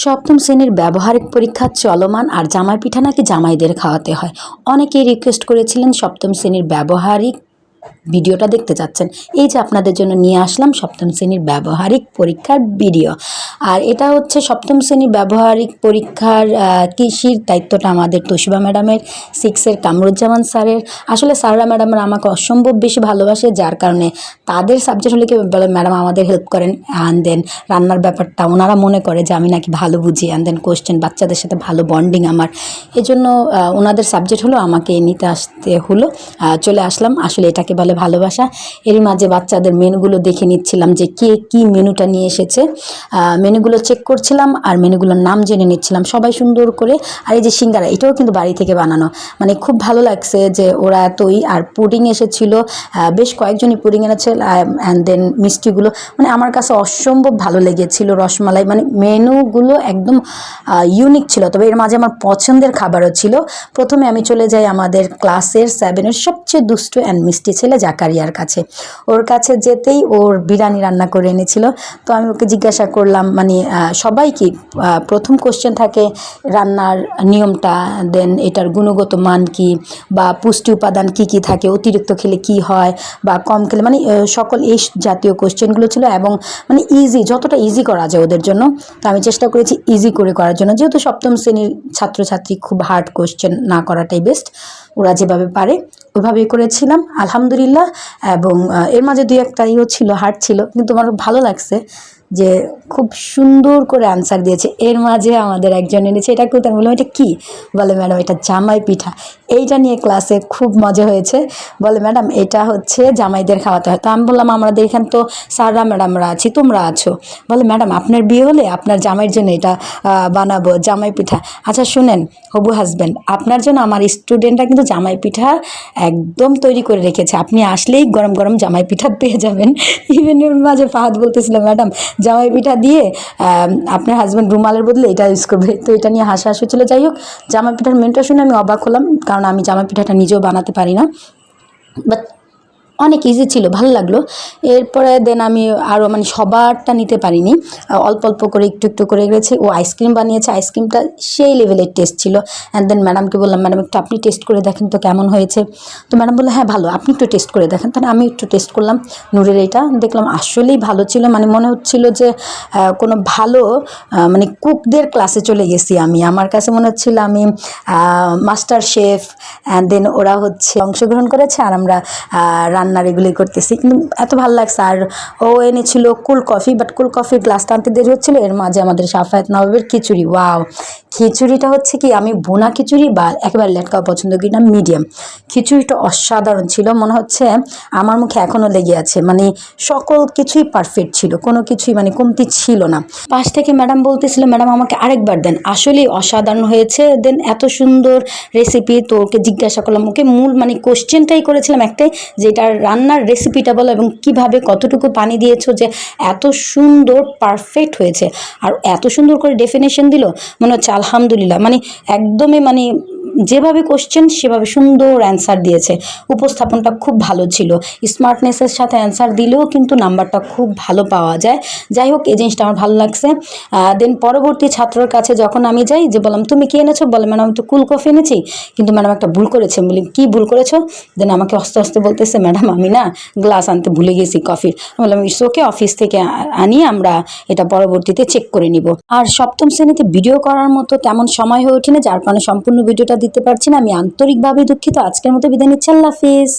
সপ্তম শ্রেণির ব্যবহারিক পরীক্ষা চলমান আর জামাই পিঠা নাকি জামাইদের খাওয়াতে হয়। অনেকেই রিকোয়েস্ট করেছিলেন সপ্তম শ্রেণির ব্যবহারিক ভিডিওটা দেখতে চাচ্ছেন। এই যে আপনাদের জন্য নিয়ে আসলাম সপ্তম শ্রেণির ব্যবহারিক পরীক্ষার ভিডিও। আর এটা হচ্ছে সপ্তম শ্রেণির ব্যবহারিক পরীক্ষার কৃষির দায়িত্বটা আমাদের তোশিবা ম্যাডামের, সিক্সের কামরুজ্জামান স্যারের। আসলে স্যাররা ম্যাডামরা আমাকে অসম্ভব বেশি ভালোবাসে, যার কারণে তাদের সাবজেক্ট হলে কি ম্যাডাম আমাদের হেল্প করেন অ্যান্ড দেন রান্নার ব্যাপারটা ওনারা মনে করে যে আমি নাকি ভালো বুঝি অ্যান্ড দেন কোশ্চেন বাচ্চাদের সাথে ভালো বন্ডিং আমার। এই জন্য ওনাদের সাবজেক্ট হলো আমাকে নিতে আসতে হলো। চলে আসলাম। আসলে এটাকে বলে ভালোবাসা। এরই মাঝে বাচ্চাদের মেনুগুলো দেখে নিচ্ছিলাম যে কে কী মেনুটা নিয়ে এসেছে। মেনুগুলো চেক করছিলাম আর মেনুগুলোর নাম জেনে নিচ্ছিলাম সবাই সুন্দর করে। আর এই যে সিঙ্গারা, এটাও কিন্তু বাড়ি থেকে বানানো। মানে খুব ভালো লাগছে যে ওরা এতই আর পুডিং এসেছিল। বেশ কয়েকজনই পুডিং এনেছে অ্যান্ড দেন মিষ্টিগুলো। মানে আমার কাছে অসম্ভব ভালো লেগেছিল রসমালাই। মানে মেনুগুলো একদম ইউনিক ছিল। তবে এর মাঝে আমার পছন্দের খাবারও ছিল। প্রথমে আমি চলে যাই আমাদের ক্লাসের সেভেনের সবচেয়ে দুষ্ট অ্যান্ড মিষ্টি ছেলে জাকারিয়ার কাছে। ওর কাছে যেতেই ওর বিরিয়ানি রান্না করে এনেছিল। তো আমি ওকে জিজ্ঞাসা করলাম মানে সবাই কি প্রথম কোশ্চেন থাকে, রান্নার নিয়মটা দেন এটার গুণগত মান কি, বা পুষ্টি উপাদান কি কি থাকে, অতিরিক্ত খেলে কি হয়, বা কম খেলে মানে সকল এই জাতীয় কোশ্চেনগুলো ছিল এবং মানে ইজি যতটা ইজি করা যায় ওদের জন্য। তো আমি চেষ্টা করেছি ইজি করে করার জন্য। যেহেতু সপ্তম শ্রেণির ছাত্রছাত্রী, খুব হার্ড কোশ্চেন না করাটাই বেস্ট ওরা যেভাবে পারে, ওইভাবেই করেছিলাম। আলহামদুলিল্লাহ এবং এর মাঝে দুই একটা ইও ছিল হার্ট ছিল কিন্তু আমার ভালো লাগছে। যে খুব সুন্দর করে আনসার দিয়েছে। এর মাঝে আমাদের একজন এনেছে, এটা আমি বললাম, এটা কী? বলে, ম্যাডাম, এটা জামাই পিঠা। এইটা নিয়ে ক্লাসে খুব মজা হয়েছে। বলে, ম্যাডাম, এটা হচ্ছে জামাইদের খাওয়াতে হয়। তো আমি বললাম, আমাদের এখানে তো স্যাররা ম্যাডামরা আছি, তোমরা আছো? বলে, ম্যাডাম, আপনার বিয়ে হলে আপনার জামাইয়ের জন্য এটা বানাবো, জামাই পিঠা। আচ্ছা শুনেন হবু হাজব্যান্ড আপনার জন্য আমার স্টুডেন্টরা কিন্তু জামাই পিঠা একদম তৈরি করে রেখেছে। আপনি আসলেই গরম গরম জামাই পিঠা পেয়ে যাবেন। ইভেন এর মাঝে ফাহাদ বলতেছিল, ম্যাডাম জামাই পিঠা দিয়ে আপনার হাজব্যান্ড রুমালের বদলে এটা ইউজ করবে। তো এটা নিয়ে হাসাহাসি ছিল যাই হোক, জামাই পিঠার মেনটা শুনে আমি অবাক হলাম, কারণ আমি জামাই পিঠাটা নিজেও বানাতে পারি না। বাট অনেক ইজি ছিল ভালো লাগল। এরপরে দেন আমি আরও মানে সবারটা নিতে পারিনি। অল্প অল্প করে একটু একটু করে গেছে ও আইসক্রিম বানিয়েছে আইসক্রিমটা সেই লেভেলের টেস্ট ছিল। অ্যান্ড দেন ম্যাডামকে বললাম ম্যাডাম একটু আপনি টেস্ট করে দেখেন তো কেমন হয়েছে? তো ম্যাডাম বলল হ্যাঁ ভালো। আপনি একটু টেস্ট করে দেখেন। তাহলে আমি একটু টেস্ট করলাম নূরের এটা। দেখলাম আসলেই ভালো ছিল। মানে মনে হচ্ছিল যে কোনো ভালো মানে কুকদের ক্লাসে চলে গেছি আমি। আমার কাছে মনে হচ্ছিল আমি মাস্টার শেফ অ্যান্ড দেন ওরা হচ্ছে অংশগ্রহণ করেছে। আর আমরা আহ, রান্নার এগুলি করতেছি। কিন্তু এত ভালো লাগছে। আর ও এনেছিল কুল কফি বাট কুল কফির গ্লাসটা আনতে দেরি হচ্ছিল। এর মাঝে আমাদের সাফায়াত নবাবের খিচুড়ি। ওয়াও খিচুড়িটা হচ্ছে কি, আমি বোনা খিচুড়ি বা একেবারে লেটকাও পছন্দ করি না মিডিয়াম খিচুড়িটা অসাধারণ ছিল। মনে হচ্ছে আমার মুখে এখনও লেগে আছে। মানে সকল কিছুই পারফেক্ট ছিল। কোনো কিছুই মানে কমতি ছিল না। পাশ থেকে ম্যাডাম বলতেছিল ম্যাডাম আমাকে আরেকবার দেন। আসলেই অসাধারণ হয়েছে। দেন এত সুন্দর রেসিপি তো ওকে জিজ্ঞাসা করলাম। ওকে মূল মানে কোশ্চেনটাই করেছিলাম একটাই যে এটার রান্নার রেসিপিটা বলো এবং কীভাবে কতটুকু পানি দিয়েছ যে এত সুন্দর পারফেক্ট হয়েছে। আর এত সুন্দর করে ডেফিনেশন দিল, মনে হচ্ছে আলহামদুলিল্লাহ। মানে একদমই মানে যেভাবে কোশ্চেন সেভাবে সুন্দর অ্যান্সার দিয়েছে। উপস্থাপনটা খুব ভালো ছিল। স্মার্টনেসের সাথে অ্যান্সার দিলেও কিন্তু নাম্বারটা খুব ভালো পাওয়া যায়। যাই হোক, এই জিনিসটা আমার ভালো লাগছে। দেন পরবর্তী ছাত্রর কাছে যখন আমি যাই, যে বললাম, তুমি কি এনেছো? বলে, ম্যাডাম, আমি তো কুল কফি এনেছি। কিন্তু ম্যাডাম একটা ভুল করেছে। বলি, কী ভুল করেছ? দেন আমাকে আস্তে আস্তে বলতেছে, ম্যাডাম, আমি না গ্লাস আনতে ভুলে গেছি কফির। বললাম ইটস ওকে অফিস থেকে আনি আমরা এটা পরবর্তীতে চেক করে নিব। আর সপ্তম শ্রেণীতে ভিডিও করার মতো তেমন সময় হয়ে ওঠেনি, যার কারণে সম্পূর্ণ ভিডিওটা দিতে পারছি না। আমি আন্তরিকভাবে দুঃখিত। আজকের মতো বিদায় নিচ্ছি। আল্লাহ হাফিজ।